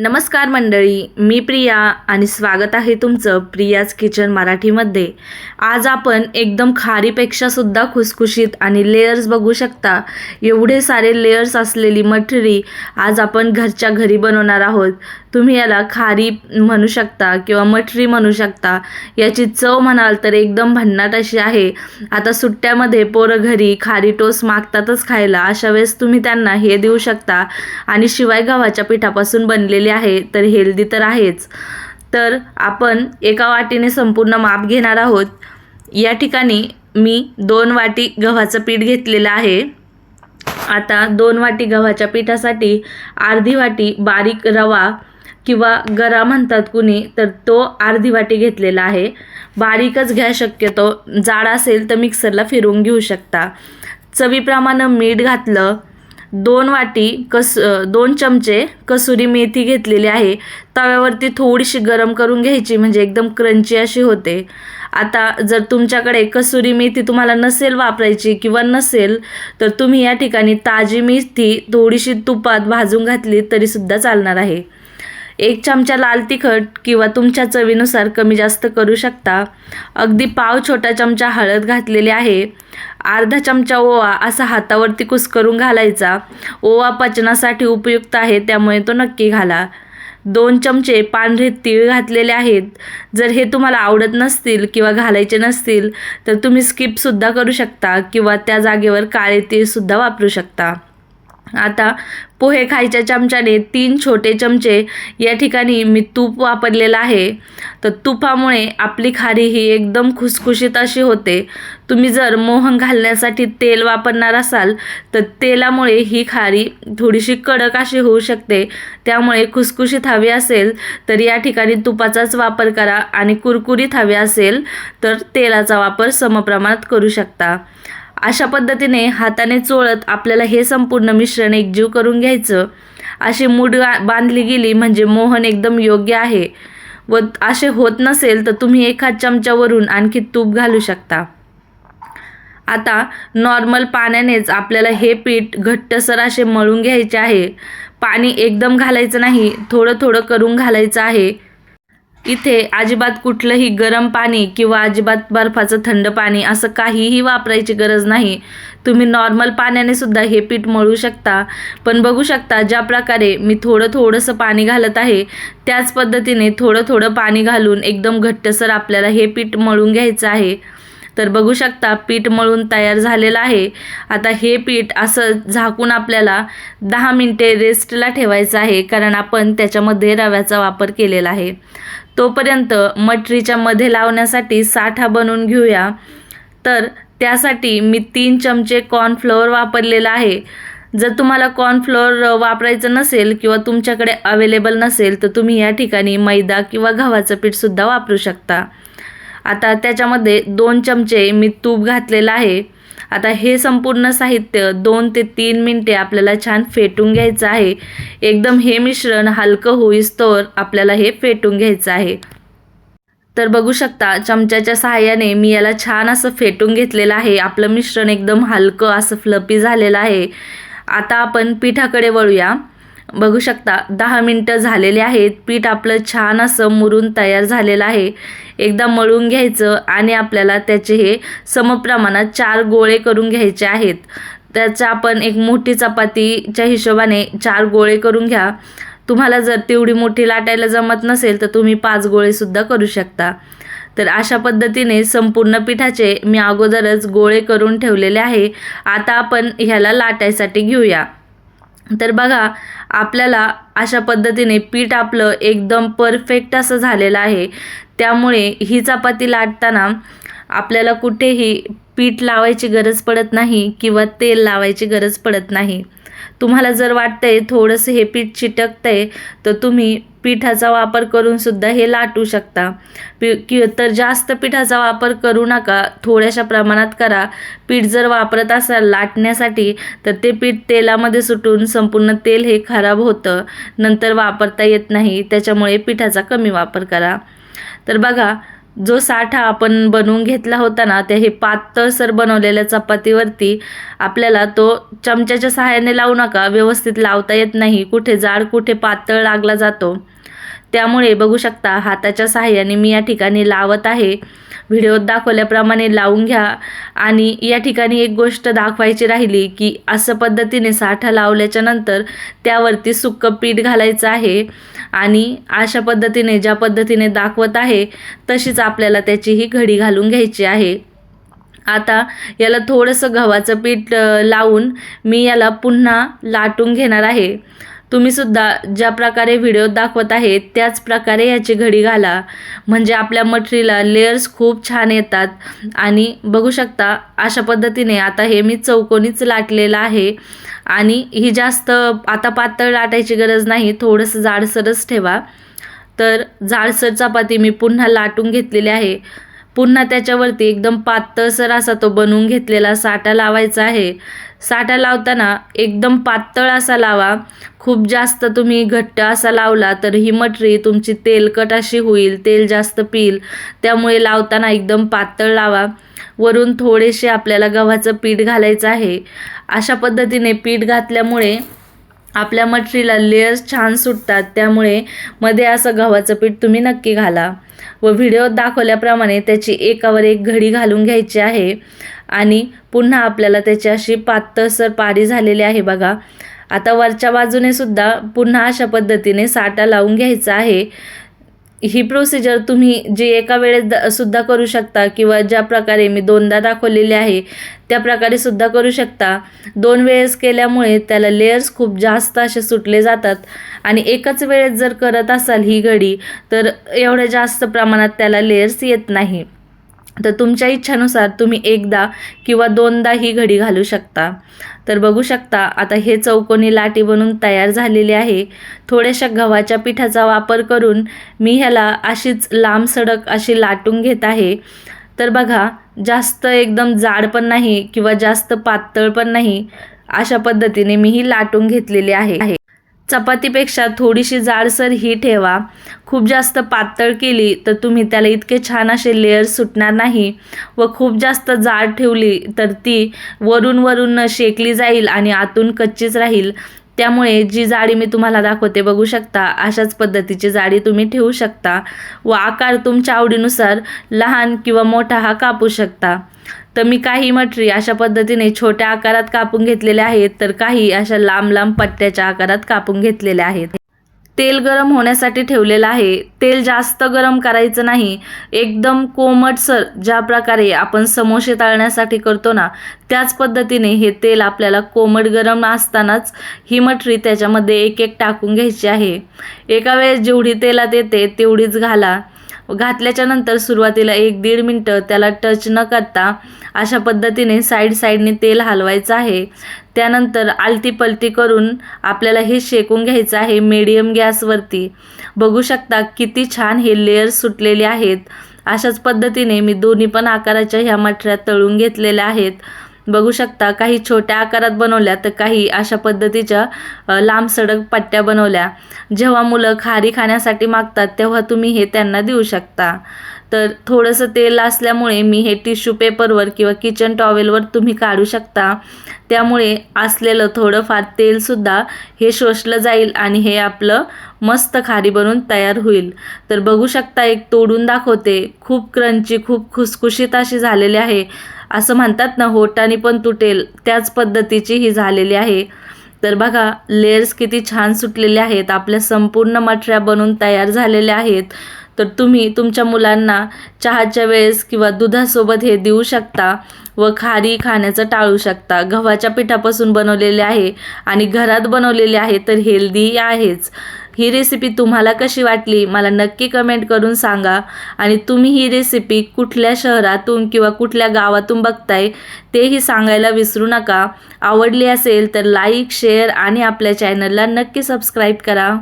नमस्कार मंडळी मी प्रिया आणि स्वागत आहे तुमचं प्रियाज किचन मराठीमध्ये. आज आपण एकदम खारीपेक्षा सुद्धा खुसखुशीत आणि लेयर्स बघू शकता. एवढे सारे लेयर्स असलेली मठरी आज आपण घरच्या घरी बनवणार आहोत. तुम्ही याला खारी म्हणू शकता किंवा मठरी म्हणू शकता. याची चव म्हणाल तर एकदम भन्नाट अशी आहे. आता सुट्ट्यामध्ये पोरं घरी खारी टोस मागतातच खायला. अशा वेळेस तुम्ही त्यांना हे देऊ शकता. आणि शिवाय गव्हाच्या पिठापासून बनलेली आहे तर हेल्दी तर आहेच. तर आपण एका वाटीने संपूर्ण माप घेणार आहोत. या ठिकाणी मी दोन वाटी गव्हाचं पीठ घेतलेलं आहे. आता दोन वाटी गव्हाच्या पिठासाठी अर्धी वाटी बारीक रवा किंवा गरा म्हणतात कुणी तर तो अर्धी वाटी घेतलेला आहे. बारीकच घ्या शक्यतो. जाड असेल तर मिक्सरला फिरवून घेऊ शकता. चवीप्रमाणे मीठ घातलं दोन वाटी कस दोन चमचे कसुरी मेथी घेतलेली आहे. तव्यावरती थोडीशी गरम करून घ्यायची म्हणजे एकदम क्रंची अशी होते. आता जर तुमच्याकडे कसुरी मेथी तुम्हाला नसेल वापरायची किंवा नसेल तर तुम्ही या ठिकाणी ताजी मेथी थोडीशी तुपात भाजून घातली तरीसुद्धा चालणार आहे. एक चमचा लाल तिखट किंवा तुमच्या चवीनुसार कमी जास्त करू शकता. अगदी पाव छोटा चमचा हळद घातलेली आहे. अर्धा चमचा ओवा असा हातावरती कुस्करून घालायचा. ओवा पचनासाठी उपयुक्त आहे त्यामुळे तो नक्की घाला. दोन चमचे पांढरे तीळ घातलेले आहेत. जर हे तुम्हाला आवडत नसतील किंवा घालायचे नसतील तर तुम्ही स्किपसुद्धा करू शकता किंवा त्या जागेवर काळे तीळसुद्धा वापरू शकता. आता पोहे खायच्या चमच्याने तीन छोटे चमचे या ठिकाणी मी तूप वापरलेलं आहे. तर तुपामुळे आपली खारी ही एकदम खुसखुशीत अशी होते. तुम्ही जर मोहन घालण्यासाठी तेल वापरणार असाल तर तेलामुळे ही खारी थोडीशी कडक अशी होऊ शकते. त्यामुळे खुसखुशीत हवी असेल तर या ठिकाणी तुपाचाच वापर करा आणि कुरकुरीत हवी असेल तर तेलाचा वापर समप्रमाणात करू शकता. अशा पद्धतीने हाताने चोळत आपल्याला हे संपूर्ण मिश्रण एकजीव करून घ्यायचं. अशी मूड गा- बांधली गेली म्हणजे मोहन एकदम योग्य आहे व असे होत नसेल तर तुम्ही एखाद चमच्यावरून आणखी तूप घालू शकता. आता नॉर्मल पाण्यानेच आपल्याला हे पीठ घट्टसर असे मळून घ्यायचे आहे. पाणी एकदम घालायचं नाही थोडं थोडं करून घालायचं आहे. इथे अजिबात कुठलंही गरम पाणी किंवा अजिबात बर्फाचं थंड पाणी असं काहीही वापरायची गरज नाही. तुम्ही नॉर्मल पाण्याने सुद्धा हे पीठ मळू शकता. पण बघू शकता ज्या प्रकारे मी थोडं थोडंसं पाणी घालत आहे त्याच पद्धतीने थोडं थोडं पाणी घालून एकदम घट्टसर आपल्याला हे पीठ मळून घ्यायचं आहे. तर बघू शकता पीठ मळून तयार झालेलं आहे. आता हे पीठ असं झाकून आपल्याला दहा मिनटे रेस्टला ठेवायचं आहे कारण आपण त्याच्यामध्ये रव्याचा वापर केलेला आहे. तोपर्यंत मटरीच्या मध्ये लावण्यासाठी साठा बनवून घेऊया. तर त्यासाठी मी तीन चमचे कॉर्नफ्लोअर वापरलेला आहे. जर तुम्हाला कॉर्नफ्लोअर वापरायचं नसेल किंवा तुमच्याकडे अवेलेबल नसेल तर तुम्ही या ठिकाणी मैदा किंवा गव्हाचं पीठसुद्धा वापरू शकता. आता त्याच्यामध्ये दोन चमचे मी तूप घातलेलं आहे. आता हे संपूर्ण साहित्य दोन ते तीन मिनटे आपल्याला छान फेटून घ्यायचं आहे. एकदम हे मिश्रण हलकं होईस्तोवर आपल्याला हे फेटून घ्यायचं आहे. तर बघू शकता चमच्याच्या सहाय्याने मी याला छान असं फेटून घेतलेलं आहे. आपलं मिश्रण एकदम हलकं असं फ्लपी झालेलं आहे. आता आपण पिठाकडे वळूया. बघू शकता दहा मिनटं झालेले आहेत पीठ आपलं छान असं मुरून तयार झालेलं आहे. एकदा मळून घ्यायचं आणि आपल्याला त्याचे हे समप्रमाणात चार गोळे करून घ्यायचे आहेत. त्याचा आपण एक मोठी चपातीच्या हिशोबाने चार गोळे करून घ्या. तुम्हाला जर तेवढी मोठी लाटायला जमत नसेल तर तुम्ही पाच गोळेसुद्धा करू शकता. तर अशा पद्धतीने संपूर्ण पिठाचे मी अगोदरच गोळे करून ठेवलेले आहे. आता आपण ह्याला लाटायसाठी घेऊया. तर बघा आपल्याला अशा पद्धतीने पीठ आपलं एकदम परफेक्ट असं झालेलं आहे. त्यामुळे ही चपाती लाटताना आपल्याला कुठेही पीठ लावायची गरज पडत नाही किंवा तेल लावायची गरज पडत नाही. तुम्हाला जर वाटतंय थोडंसं हे पीठ चिटकतंय तर तुम्ही पिठाचा वापर करून सुद्धा हे लाटू शकता. पी कि तर जास्त पिठाचा वापर करू नका थोड्याशा प्रमाणात करा. पीठ जर वापरत असाल लाटण्यासाठी तर ते पीठ तेलामध्ये सुटून संपूर्ण तेल हे खराब होतं. नंतर वापरता येत नाही त्याच्यामुळे पिठाचा कमी वापर करा. तर बघा जो साठा आपण बनवून घेतला होता ना त्या हे पातळसर बनवलेल्या चपातीवरती आपल्याला तो चमच्याच्या सहाय्याने लावू नका व्यवस्थित लावता येत नाही कुठे जाड कुठे पातळ लागला जातो. त्यामुळे बघू शकता हाताच्या सहाय्याने मी या ठिकाणी लावत आहे. व्हिडिओत दाखवल्याप्रमाणे लावून घ्या. आणि या ठिकाणी एक गोष्ट दाखवायची राहिली की असं पद्धतीने साठा लावल्याच्या नंतर त्यावरती सुक्कं पीठ घालायचं आहे. आणि अशा पद्धतीने ज्या पद्धतीने दाखवत आहे तशीच आपल्याला त्याची ही घडी घालून घ्यायची आहे. आता याला थोडंसं गव्हाचं पीठ लावून मी याला पुन्हा लाटून घेणार आहे. तुम्हीसुद्धा ज्या प्रकारे व्हिडिओ दाखवत आहे त्याच प्रकारे याची घडी घाला. म्हणजे आपल्या मटरीला लेयर्स खूप छान येतात. आणि बघू शकता अशा पद्धतीने आता हे मी चौकोनीच लाटलेलं आहे. आणि ही जास्त आता पातळ लाटायची गरज नाही थोडंसं जाडसरच ठेवा. तर जाडसर चपाती मी पुन्हा लाटून घेतलेली आहे. पुन्हा त्याच्यावरती एकदम पातळसर असा तो बनवून घेतलेला साठा लावायचा आहे. साठा लावताना एकदम पातळ असा लावा. खूप जास्त तुम्ही घट्ट असा लावला तर ही मटरी तुमची तेलकट अशी होईल तेल जास्त पिल त्यामुळे लावताना एकदम पातळ लावा. वरून थोडेसे आपल्याला गव्हाचं पीठ घालायचं आहे. अशा पद्धतीने पीठ घातल्यामुळे आपल्या मटरीला लेयर्स छान सुटतात. त्यामुळे मध्ये असं गव्हाचं पीठ तुम्ही नक्की घाला. व व्हिडिओत दाखवल्याप्रमाणे त्याची एकावर एक घडी घालून घ्यायची आहे. आणि पुन्हा आपल्याला त्याची अशी पातळसर पारी झालेली आहे बघा. आता वरच्या बाजूने सुद्धा पुन्हा अशा पद्धतीने साठा लावून घ्यायचा आहे. ही प्रोसिजर तुम्ही जी एका वेळेस द सुद्धा करू शकता किंवा ज्या प्रकारे मी दोनदा दाखवलेली आहे त्या प्रकारे सुद्धा करू शकता. दोन वेळेस केल्यामुळे त्याला लेयर्स खूप जास्त असे सुटले जातात आणि एकच वेळेस जर करत असाल ही घडी तर एवढ्या जास्त प्रमाणात त्याला लेयर्स येत नाही. तर तुमच्या इच्छानुसार तुम्ही एकदा किंवा दोनदा ही घडी घालू शकता. तर बघू शकता आता हे चौकोनी लाटी बनून तयार झालेली आहे. थोड्याशा गव्हाच्या पिठाचा वापर करून मी ह्याला अशीच लांब सडक अशी लाटून घेत आहे. तर बघा जास्त एकदम जाड पण नाही किंवा जास्त पातळ पण नाही अशा पद्धतीने मी ही लाटून घेतलेली आहे. चपातीपेक्षा थोडीशी जाडसर ही ठेवा. खूप जास्त पातळ केली तर तुम्ही त्याला इतके छान असे लेअर सुटणार नाही व खूप जास्त जाड ठेवली तर ती वरून वरून शेकली जाईल आणि आतून कच्चीच राहील. त्यामुळे जी जाडी मी तुम्हाला दाखवते बघू शकता अशाच पद्धतीची जाडी तुम्ही ठेवू शकता व आकार तुमच्या आवडीनुसार लहान किंवा मोठा हा कापू शकता. तर मी काही मटरी अशा पद्धतीने छोट्या आकारात कापून घेतलेल्या आहेत तर काही अशा लांब लांब पट्ट्याच्या आकारात कापून घेतलेल्या आहेत. तेल गरम होण्यासाठी ठेवलेलं आहे. तेल जास्त गरम करायचं नाही. एकदम कोमटसर ज्या प्रकारे आपण समोसे तळण्यासाठी करतो ना त्याच पद्धतीने हे तेल आपल्याला कोमट गरम असतानाच ही मटरी त्याच्यामध्ये एक एक टाकून घ्यायची आहे. एका वेळेस जेवढी तेलात येते तेवढीच घाला. घातल्याच्या नंतर सुरुवातीला एक दीड मिनटं त्याला टच न करता अशा पद्धतीने साईड साईडने तेल हलवायचं आहे. त्यानंतर आलती पलटी करून आपल्याला हे शेकून घ्यायचं आहे मीडियम गॅसवरती बघू शकता किती छान हे लेअर सुटलेले आहेत. अशाच पद्धतीने मी दोन्ही पण आकाराच्या ह्या मठऱ्या तळून घेतलेल्या आहेत. बघू शकता काही छोट्या आकारात बनवल्या तर काही अशा पद्धतीच्या लांब सडक पट्ट्या बनवल्या. जेव्हा मुलं खारी खाण्यासाठी मागतात तेव्हा तुम्ही हे त्यांना देऊ शकता. तर थोडंसं तेल असल्यामुळे मी हे टिश्यू पेपरवर किंवा किचन टॉवेलवर तुम्ही काढू शकता. त्यामुळे असलेलं थोडंफार तेलसुद्धा हे शोषलं जाईल आणि हे आपलं मस्त खारी बनून तयार होईल. तर बघू शकता एक तोडून दाखवते. खूप क्रंची खूप खुसखुशीत अशी झालेली आहे. असं म्हणतात ना होटाने पण तुटेल. त्याच पद्धतीची ही झालेली आहे. तर बघा लेअर्स किती छान सुटलेले आहेत. आपल्या संपूर्ण मठऱ्या बनून तयार झालेल्या आहेत. तर तुम्ही तुमच्या मुलांना चहाच्या वेळेस किंवा दुधासोबत हे देऊ शकता व खारी खाण्याचं टाळू शकता. गव्हाच्या पिठापासून बनवलेले आहे आणि घरात बनवलेले आहे तर हेल्दी आहेच. ही रेसिपी तुम्हाला कशी वाटली मला नक्की कमेंट करून सांगा. आणि तुम्ही ही रेसिपी कुठल्या शहरातून किंवा कुठल्या गावातून बघताय तेही सांगायला विसरू नका. आवडली असेल तर लाईक शेअर आणि आपल्या चॅनलला नक्की सबस्क्राईब करा.